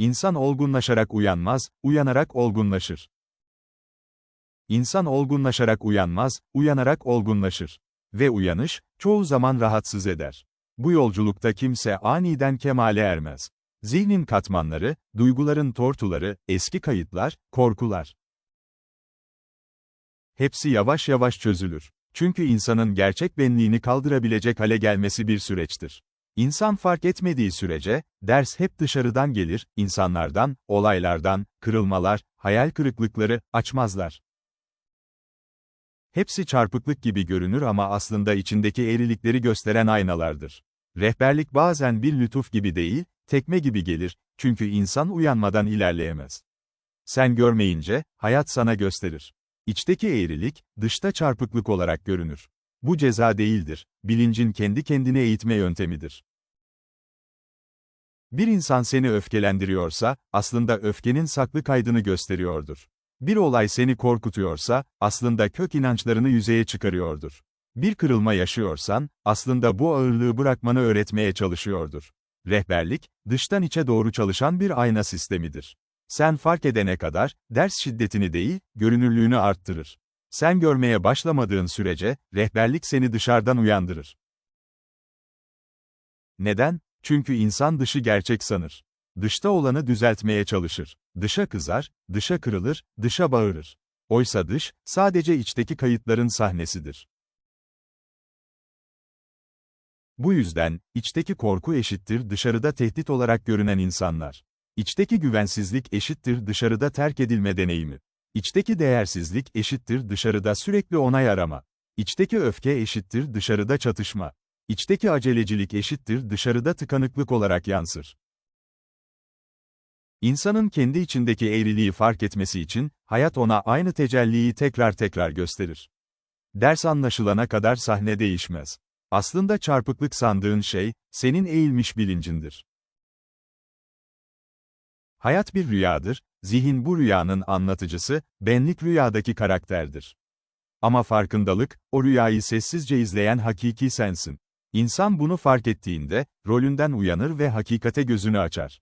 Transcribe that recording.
İnsan olgunlaşarak uyanmaz, uyanarak olgunlaşır. İnsan olgunlaşarak uyanmaz, uyanarak olgunlaşır. Ve uyanış, çoğu zaman rahatsız eder. Bu yolculukta kimse aniden kemale ermez. Zihnin katmanları, duyguların tortuları, eski kayıtlar, korkular. Hepsi yavaş yavaş çözülür. Çünkü insanın gerçek benliğini kaldırabilecek hale gelmesi bir süreçtir. İnsan fark etmediği sürece, ders hep dışarıdan gelir, insanlardan, olaylardan, kırılmalar, hayal kırıklıkları, açmazlar. Hepsi çarpıklık gibi görünür ama aslında içindeki eğrilikleri gösteren aynalardır. Rehberlik bazen bir lütuf gibi değil, tekme gibi gelir, çünkü insan uyanmadan ilerleyemez. Sen görmeyince, hayat sana gösterir. İçteki eğrilik, dışta çarpıklık olarak görünür. Bu ceza değildir, bilincin kendi kendine eğitme yöntemidir. Bir insan seni öfkelendiriyorsa, aslında öfkenin saklı kaydını gösteriyordur. Bir olay seni korkutuyorsa, aslında kök inançlarını yüzeye çıkarıyordur. Bir kırılma yaşıyorsan, aslında bu ağırlığı bırakmanı öğretmeye çalışıyordur. Rehberlik, dıştan içe doğru çalışan bir ayna sistemidir. Sen fark edene kadar, ders şiddetini değil, görünürlüğünü arttırır. Sen görmeye başlamadığın sürece, rehberlik seni dışarıdan uyandırır. Neden? Çünkü insan dışı gerçek sanır. Dışta olanı düzeltmeye çalışır. Dışa kızar, dışa kırılır, dışa bağırır. Oysa dış, sadece içteki kayıtların sahnesidir. Bu yüzden, içteki korku eşittir dışarıda tehdit olarak görünen insanlar. İçteki güvensizlik eşittir dışarıda terk edilme deneyimi. İçteki değersizlik eşittir dışarıda sürekli onay arama. İçteki öfke eşittir dışarıda çatışma. İçteki acelecilik eşittir dışarıda tıkanıklık olarak yansır. İnsanın kendi içindeki eğriliği fark etmesi için, hayat ona aynı tecelliyi tekrar tekrar gösterir. Ders anlaşılana kadar sahne değişmez. Aslında çarpıklık sandığın şey, senin eğilmiş bilincindir. Hayat bir rüyadır, zihin bu rüyanın anlatıcısı, benlik rüyadaki karakterdir. Ama farkındalık, o rüyayı sessizce izleyen hakiki sensin. İnsan bunu fark ettiğinde, rolünden uyanır ve hakikate gözünü açar.